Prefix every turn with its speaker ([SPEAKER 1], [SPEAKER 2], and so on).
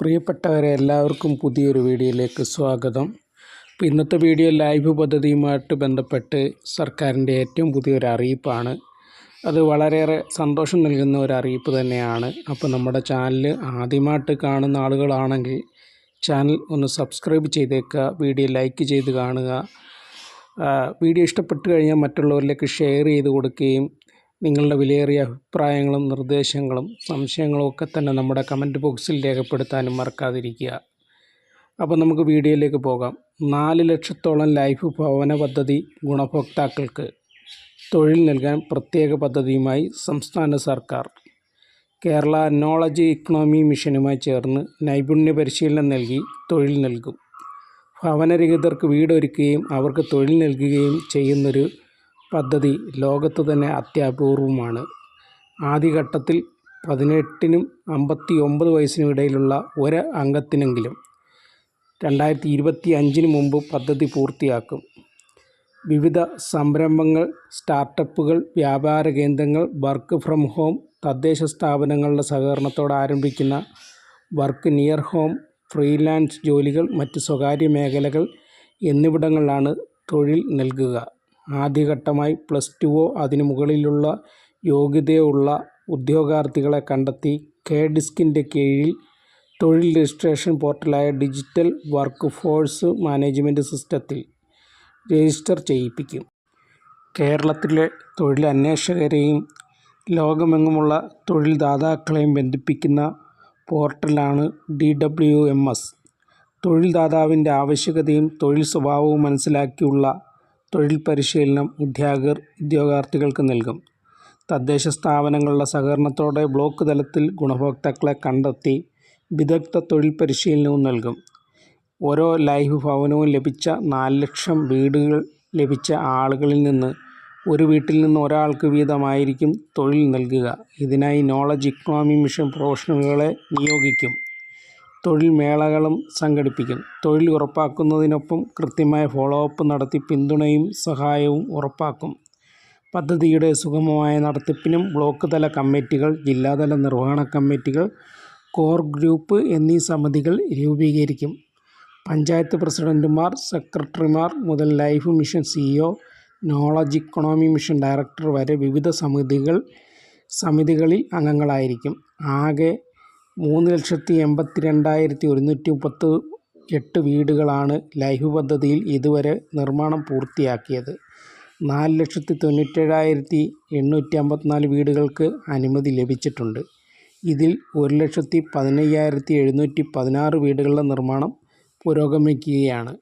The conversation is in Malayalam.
[SPEAKER 1] പ്രിയപ്പെട്ടവരെ എല്ലാവർക്കും പുതിയൊരു വീഡിയോയിലേക്ക് സ്വാഗതം. അപ്പോൾ ഇന്നത്തെ വീഡിയോ ലൈവ് പദ്ധതിയുമായിട്ട് ബന്ധപ്പെട്ട് സർക്കാരിന്റെ ഏറ്റവും പുതിയൊരു അറിയിപ്പാണ്. അത് വളരെയേറെ സന്തോഷം നൽകുന്ന ഒരു അറിയിപ്പ് തന്നെയാണ്. അപ്പോൾ നമ്മുടെ ചാനൽ ആദ്യമായിട്ട് കാണുന്ന ആളുകളാണെങ്കിൽ ചാനൽ ഒന്ന് സബ്സ്ക്രൈബ് ചെയ്തേക്കുക വീഡിയോ ലൈക്ക് ചെയ്ത് കാണുക. വീഡിയോ ഇഷ്ടപ്പെട്ട് കഴിഞ്ഞാൽ മറ്റുള്ളവരിലേക്ക് ഷെയർ ചെയ്ത് കൊടുക്കുകയും നിങ്ങളുടെ വിലയേറിയ അഭിപ്രായങ്ങളും നിർദ്ദേശങ്ങളും സംശയങ്ങളും ഒക്കെ തന്നെ നമ്മുടെ കമന്റ് ബോക്സിൽ രേഖപ്പെടുത്താനും മറക്കാതിരിക്കുക. അപ്പോൾ നമുക്ക് വീഡിയോയിലേക്ക് പോകാം. നാല് ലക്ഷത്തോളം ലൈഫ് ഭവന പദ്ധതി ഗുണഭോക്താക്കൾക്ക് തൊഴിൽ നൽകാൻ പ്രത്യേക പദ്ധതിയുമായി സംസ്ഥാന സർക്കാർ. കേരള നോളജ് ഇക്കണോമി മിഷനുമായി ചേർന്ന് നൈപുണ്യ പരിശീലനം നൽകി തൊഴിൽ നൽകും. ഭവനരഹിതർക്ക് വീടൊരുക്കുകയും അവർക്ക് തൊഴിൽ നൽകുകയും ചെയ്യുന്നൊരു പദ്ധതി ലോകത്ത് തന്നെ അത്യപൂർവമാണ്. ആദ്യഘട്ടത്തിൽ പതിനെട്ടിനും അമ്പത്തി ഒമ്പത് വയസ്സിനും ഇടയിലുള്ള ഒരു അംഗത്തിനെങ്കിലും രണ്ടായിരത്തി ഇരുപത്തി അഞ്ചിന് മുമ്പ് പദ്ധതി പൂർത്തിയാക്കും. വിവിധ സംരംഭങ്ങൾ സ്റ്റാർട്ടപ്പുകൾ വ്യാപാര കേന്ദ്രങ്ങൾ വർക്ക് ഫ്രം ഹോം തദ്ദേശ സ്ഥാപനങ്ങളുടെ സഹകരണത്തോടെ ആരംഭിക്കുന്ന വർക്ക് നിയർ ഹോം ഫ്രീലാൻസ് ജോലികൾ മറ്റ് സ്വകാര്യ മേഖലകൾ എന്നിവിടങ്ങളിലാണ് തൊഴിൽ നൽകുക. ആദ്യഘട്ടമായി പ്ലസ് ടുവോ അതിനു മുകളിലുള്ള യോഗ്യതയോ ഉള്ള ഉദ്യോഗാർത്ഥികളെ കണ്ടെത്തി കെ ഡിസ്കിന്റെ കീഴിൽ തൊഴിൽ രജിസ്ട്രേഷൻ പോർട്ടലായ ഡിജിറ്റൽ വർക്ക് ഫോഴ്സ് മാനേജ്മെന്റ് സിസ്റ്റത്തിൽ രജിസ്റ്റർ ചെയ്യിപ്പിക്കും. കേരളത്തിലെ തൊഴിലന്വേഷകരെയും ലോകമെങ്ങുമുള്ള തൊഴിൽദാതാക്കളെയും ബന്ധിപ്പിക്കുന്ന പോർട്ടലാണ് ഡി ഡബ്ല്യു എം എസ്. തൊഴിൽ ദാതാവിന്റെ ആവശ്യകതയും തൊഴിൽ സ്വഭാവവും മനസ്സിലാക്കിയുള്ള തൊഴിൽ പരിശീലനം ഉദ്യോഗർ ഉദ്യോഗാർത്ഥികൾക്ക് നൽകും. തദ്ദേശ സ്ഥാപനങ്ങളുടെ സഹകരണത്തോടെ ബ്ലോക്ക് തലത്തിൽ ഗുണഭോക്താക്കളെ കണ്ടെത്തി വിദഗ്ധ തൊഴിൽ പരിശീലനവും നൽകും. ഓരോ ലൈഫ് ഭവനവും ലഭിച്ച നാല് ലക്ഷം വീടുകൾ ലഭിച്ച ആളുകളിൽ നിന്ന് ഒരു വീട്ടിൽ നിന്ന് ഒരാൾക്ക് വീതമായിരിക്കും തൊഴിൽ നൽകുക. ഇതിനായി നോളജ് ഇക്കണോമി മിഷൻ പ്രൊഫഷണലുകളെ നിയോഗിക്കും. തൊഴിൽ മേളകളും സംഘടിപ്പിക്കും. തൊഴിൽ ഉറപ്പാക്കുന്നതിനൊപ്പം കൃത്യമായ ഫോളോ അപ്പ് നടത്തി പിന്തുണയും സഹായവും ഉറപ്പാക്കും. പദ്ധതിയുടെ സുഗമമായ നടത്തിപ്പിനും ബ്ലോക്ക് തല കമ്മിറ്റികൾ ജില്ലാതല നിർവഹണ കമ്മിറ്റികൾ കോർ ഗ്രൂപ്പ് എന്നീ സമിതികൾ രൂപീകരിക്കും. പഞ്ചായത്ത് പ്രസിഡന്റുമാർ സെക്രട്ടറിമാർ മുതൽ life mission CEO knowledge economy mission director വരെ വിവിധ സമിതികൾ സമിതികളിൽ അംഗങ്ങളായിരിക്കും. ആകെ മൂന്ന് ലക്ഷത്തി എൺപത്തി രണ്ടായിരത്തി ഒരുന്നൂറ്റി മുപ്പത്തി എട്ട് വീടുകളാണ് ലൈഫ് പദ്ധതിയിൽ ഇതുവരെ നിർമ്മാണം പൂർത്തിയാക്കിയത്. നാല് ലക്ഷത്തി തൊണ്ണൂറ്റേഴായിരത്തി എണ്ണൂറ്റി അമ്പത്തിനാല് വീടുകൾക്ക് അനുമതി ലഭിച്ചിട്ടുണ്ട്. ഇതിൽ ഒരു ലക്ഷത്തി പതിനയ്യായിരത്തി എഴുന്നൂറ്റി പതിനാറ് വീടുകളുടെ നിർമ്മാണം പുരോഗമിക്കുകയാണ്.